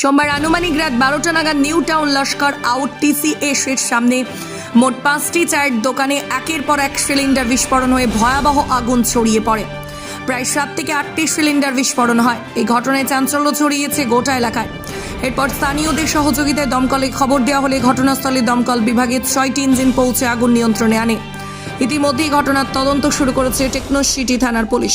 সোমবার আনুমানিক রাত বারোটা নাগাদ নিউ টাউন লস্কর আউট টিসিএস এর সামনে মোট পাঁচটি চায়ের দোকানে একের পর এক সিলিন্ডার বিস্ফোরণ হয়ে ভয়াবহ আগুন ছড়িয়ে পড়ে। প্রায় সাত থেকে আটটি সিলিন্ডার বিস্ফোরণ হয়। এই ঘটনায় চাঞ্চল্য ছড়িয়েছে গোটা এলাকায়। এরপর স্থানীয়দের সহযোগিতায় দমকলে খবর দেওয়া হলে ঘটনাস্থলে দমকল বিভাগের ছয়টি ইঞ্জিন পৌঁছে আগুন নিয়ন্ত্রণে আনে। ইতিমধ্যেই ঘটনার তদন্ত শুরু করেছে টেকনো সিটি থানার পুলিশ।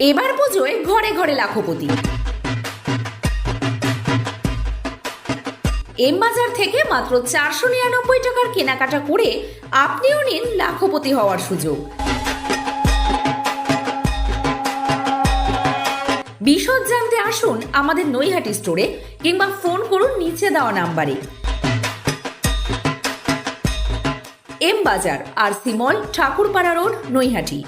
এবার পুজোয় ঘরে ঘরে লাখপতি। এম বাজার থেকে মাত্র চারশো নিরানব্বই টাকার কেনাকাটা করে আপনিও নিন লাখপতি হওয়ার সুযোগ। বিশদ জানতে আসুন আমাদের নৈহাটি স্টোরে কিংবা ফোন করুন নিচে দেওয়া নাম্বারে। এম বাজার, আর সিমল ঠাকুরপাড়া রোড, নৈহাটি।